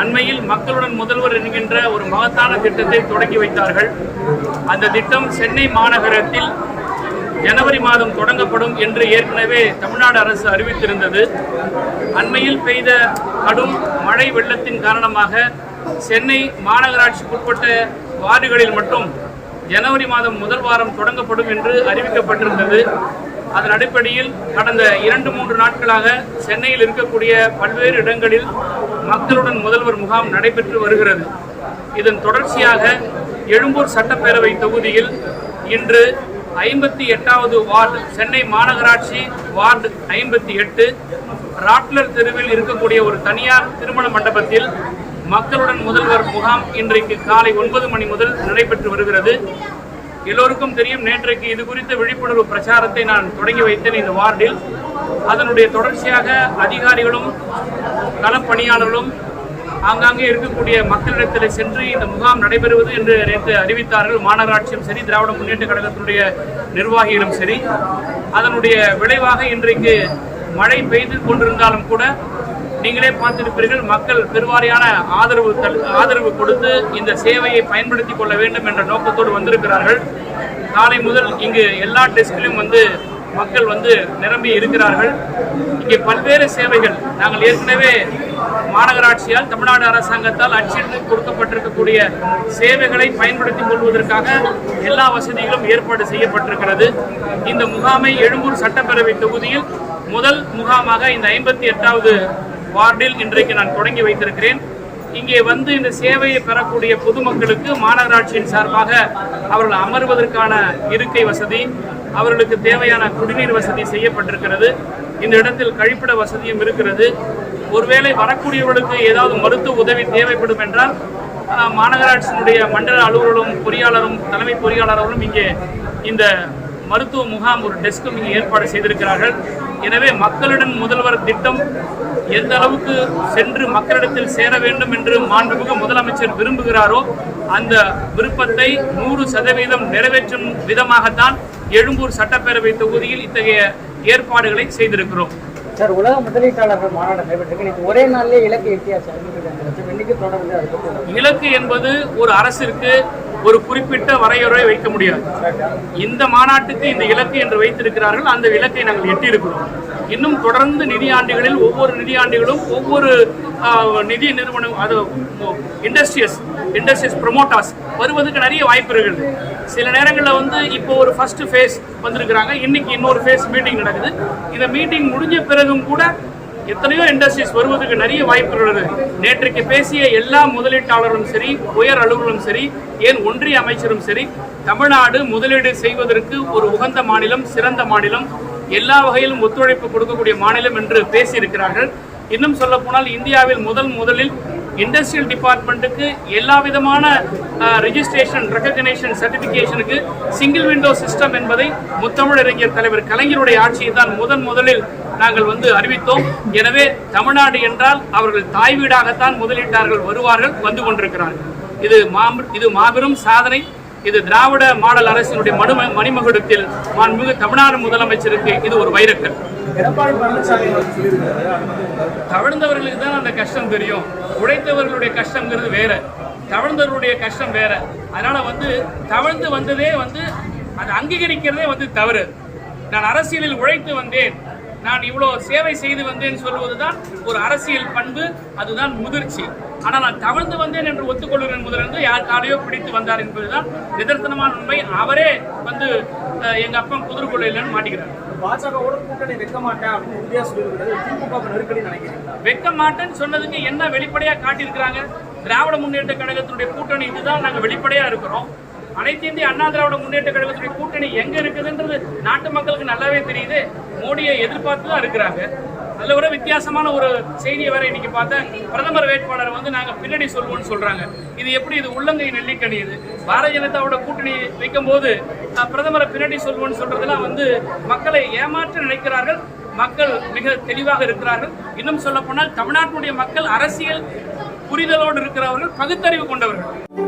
அண்மையில் மக்களுடன் முதல்வர் என்கின்ற ஒரு மகத்தான திட்டத்தை தொடங்கி வைத்தார்கள். அந்த திட்டம் சென்னை மாநகரத்தில் ஜனவரி மாதம் தொடங்கப்படும் என்று ஏற்கனவே தமிழ்நாடு அரசு அறிவித்திருந்தது. அண்மையில் பெய்த கடும் மழை வெள்ளத்தின் காரணமாக சென்னை மாநகராட்சிக்குட்பட்ட வார்டுகளில் மட்டும் ஜனவரி மாதம் முதல் வாரம் தொடங்கப்படும் என்று அறிவிக்கப்பட்டிருந்தது. அதன் அடிப்படையில் கடந்த இரண்டு மூன்று நாட்களாக சென்னையில் இருக்கக்கூடிய பல்வேறு இடங்களில் மக்களுடன் முதல்வர் முகாம் நடைபெற்று வருகிறது. இதன் தொடர்ச்சியாக எழும்பூர் சட்டப்பேரவை தொகுதியில் இன்று ஐம்பத்தி எட்டாவது வார்டு சென்னை மாநகராட்சி வார்டு ஐம்பத்தி எட்டு ராட்லர் தெருவில் இருக்கக்கூடிய ஒரு தனியார் திருமண மண்டபத்தில் மக்களுடன் முதல்வர் முகாம் இன்றைக்கு காலை ஒன்பது மணி முதல் நடைபெற்று வருகிறது. எல்லோருக்கும் தெரியும் நேற்றைக்கு இது குறித்த விழிப்புணர்வு பிரச்சாரத்தை நான் தொடங்கி வைத்தேன் இந்த வார்டில். அதனுடைய தொடர்ச்சியாக அதிகாரிகளும் களப்பணியாளர்களும் ஆங்காங்கே இருக்கக்கூடிய மக்களிடத்தில் சென்று இந்த முகாம் நடைபெறுவது என்று நேற்று அறிவித்தார்கள். மாநகராட்சியும் சரி திராவிட முன்னேற்ற கழகத்தினுடைய நிர்வாகிகளும் சரி. அதனுடைய விளைவாக இன்றைக்கு மழை பெய்து கொண்டிருந்தாலும் கூட நீங்களே பார்த்திருப்பீர்கள் மக்கள் பெருவாரியான ஆதரவு ஆதரவு கொடுத்து இந்த சேவையை பயன்படுத்திக் கொள்ள வேண்டும் என்ற நோக்கத்தோடு வந்திருக்கிறார்கள். நாளை முதல் இங்கு எல்லா டெஸ்கிலும் வந்து மக்கள் வந்து நிரம்பி இருக்கிறார்கள். இங்கே பல்வேறு சேவைகள் நாங்கள் ஏற்கனவே மாநகராட்சியால் தமிழ்நாடு அரசாங்கத்தால் அச்சிட்டு கொடுக்கப்பட்டிருக்கக்கூடிய சேவைகளை பயன்படுத்திக் கொள்வதற்காக எல்லா வசதிகளும் ஏற்பாடு செய்யப்பட்டிருக்கிறது. இந்த முகாமை எழும்பூர் சட்டப்பேரவை தொகுதியில் முதல் முகாமாக இந்த ஐம்பத்தி எட்டாவது வார்டில் இன்றைக்கு நான் தொடங்கி வைத்திருக்கிறேன். இங்கே வந்து இந்த சேவையை பெறக்கூடிய பொதுமக்களுக்கு மாநகராட்சியின் சார்பாக அவர்கள் அமர்வதற்கான இருக்கை வசதி அவர்களுக்கு தேவையான குடிநீர் வசதி செய்யப்பட்டிருக்கிறது. இந்த இடத்தில் கழிப்பிட வசதியும் இருக்கிறது. ஒருவேளை வரக்கூடியவர்களுக்கு ஏதாவது மருத்துவ உதவி தேவைப்படும் என்றால் மாநகராட்சியினுடைய மண்டல அலுவலரும் பொறியாளரும் தலைமை பொறியாளர்களும் இங்கே இந்த மருத்துவ முகாம் ஒரு டெஸ்க்கும் இங்கே ஏற்பாடு செய்திருக்கிறார்கள். எனவே மக்களுடன் முதல்வர் திட்டம் எந்த அளவுக்கு சென்று மக்களிடத்தில் சேர வேண்டும் என்று மாண்புமிகு முதலமைச்சர் விரும்புகிறாரோ அந்த விருப்பத்தை நூறு சதவீதம் நிறைவேற்றும் விதமாகத்தான் எழும்பூர் சட்டப்பேரவை தொகுதியில் இத்தகைய ஏற்பாடுகளை செய்திருக்கிறோம். சார் உலக முதலீட்டாளர்கள் மாநாடு நடைபெற்றிருக்கு ஒரே நாளிலே இலக்கு எட்டியா சார்? இலக்கு என்பது ஒரு அரசிற்கு ஒரு குறிப்பிட்ட வரையறை வைக்க முடியாது. இந்த மாநாட்டுக்கு இந்த இலக்கு என்று வைத்திருக்கிறார்கள். அந்த இலக்கை நாங்கள் எட்டியிருக்கிறோம். இன்னும் தொடர்ந்து நிதியாண்டுகளில் ஒவ்வொரு நிதியாண்டுகளும் ஒவ்வொரு நிதி நிறுவனம் அது இண்டஸ்ட்ரியஸ் இண்டஸ்ட்ரியஸ் ப்ரொமோட்டர்ஸ் வருவதற்கு நிறைய வாய்ப்பு இருக்குது. சில நேரங்களில் வந்து இப்போ ஒரு ஃபர்ஸ்ட் ஃபேஸ் வந்திருக்கிறாங்க. இன்னைக்கு இன்னொரு ஃபேஸ் மீட்டிங் நடக்குது. இந்த மீட்டிங் முடிஞ்ச பிறகும் கூட எத்தனையோ இண்டஸ்ட்ரீஸ் வருவதற்கு நிறைய வாய்ப்புகள் உள்ளது. நேற்றைக்கு பேசிய எல்லா முதலீட்டாளரும் சரி உயர் அலுவலரும் சரி ஏன் ஒன்றிய அமைச்சரும் சரி தமிழ்நாடு முதலீடு செய்வதற்கு ஒரு உகந்த மாநிலம் சிறந்த மாநிலம் எல்லா வகையிலும் ஒத்துழைப்பு கொடுக்கக்கூடிய மாநிலம் என்று பேசியிருக்கிறார்கள். இன்னும் சொல்ல போனால் இந்தியாவில் முதல் முதலில் இண்டஸ்ட்ரியல் டிபார்ட்மெண்ட்டுக்கு எல்லா விதமான ரெஜிஸ்ட்ரேஷன் ரெக்கக்னேஷன் சர்டிஃபிகேஷனுக்கு சிங்கிள் விண்டோ சிஸ்டம் என்பதை முத்தமிழறிஞர் தலைவர் கலைஞருடைய ஆட்சியை தான் முதன் முதலில் நாங்கள் வந்து அறிவித்தோம். எனவே தமிழ்நாடு என்றால் அவர்கள் தாய் வீடாகத்தான் முதலீட்டாளர்கள் வருவார்கள் வந்து கொண்டிருக்கிறார்கள். இது மாம் இது மாபெரும் சாதனை. இது திராவிட மாடல் அரசினுடைய மனு மணிமகுடத்தில் மாண்புமிகு தமிழ்நாடு முதலமைச்சருக்கு இது ஒரு வைரக்கல். தவழ்ந்தவர்களுக்கு தான் அந்த கஷ்டம் தெரியும். உழைத்தவர்களுடைய கஷ்டங்கிறது வேற. தவழ்ந்தவர்களுடைய கஷ்டம் வேற. அதனால வந்து தவழ்ந்து வந்ததே வந்து அதை அங்கீகரிக்கிறதே வந்து தவறு. நான் அரசியலில் உழைத்து வந்தேன். நான் இவ்வளோ சேவை செய்து வந்தேன் சொல்வதுதான் ஒரு அரசியல் பண்பு அதுதான் முதிர்ச்சி. ஆனால் நான் தவழ்ந்து வந்தேன் என்று ஒத்துக்கொள்கிறேன் முதலிருந்து யார் காலையோ பிடித்து வந்தார் என்பதுதான் நிதர்சனமான உண்மை. அவரே வந்து அஹ், எங்க அப்பன் குதிர்கொள்ள இல்லைன்னு மாட்டிக்கிறார். பாஜகவோட கூட்டணி வைக்க மாட்டேன் அப்படின்னு உறுதியா சொல்லியிருக்கிறது திமுக நெருக்கடி நினைக்கிறீங்களா? வைக்க மாட்டேன்னு சொன்னதுக்கு என்ன வெளிப்படையா காட்டியிருக்கிறாங்க? திராவிட முன்னேற்ற கழகத்தினுடைய கூட்டணி இதுதான் நாங்க வெளிப்படையா இருக்கிறோம். அனைத்து இந்திய அண்ணா திராவிட முன்னேற்ற கழகத்துடைய கூட்டணி எங்க இருக்குதுன்றது நாட்டு மக்களுக்கு நல்லாவே தெரியுது. மோடியை எதிர்பார்த்து தான் இருக்கிறாங்க. அதில் ஒரு வித்தியாசமான ஒரு செய்தியை வேற இன்னைக்கு பார்த்தேன். பிரதமர் வேட்பாளர் வந்து நாங்க பின்னாடி சொல்வோம்னு சொல்றாங்க. இது எப்படி இது உள்ளங்கை நெல்லிக்கனி இது? பாரதிய ஜனதாவோட கூட்டணி வைக்கும் போது பிரதமரை பின்னாடி சொல்வோம்னு சொல்றதெல்லாம் வந்து மக்களை ஏமாற்ற நினைக்கிறார்கள். மக்கள் மிக தெளிவாக இருக்கிறார்கள். இன்னும் சொல்ல போனால் தமிழ்நாட்டினுடைய மக்கள் அரசியல் புரிதலோடு இருக்கிறவர்கள் பகுத்தறிவு கொண்டவர்கள்.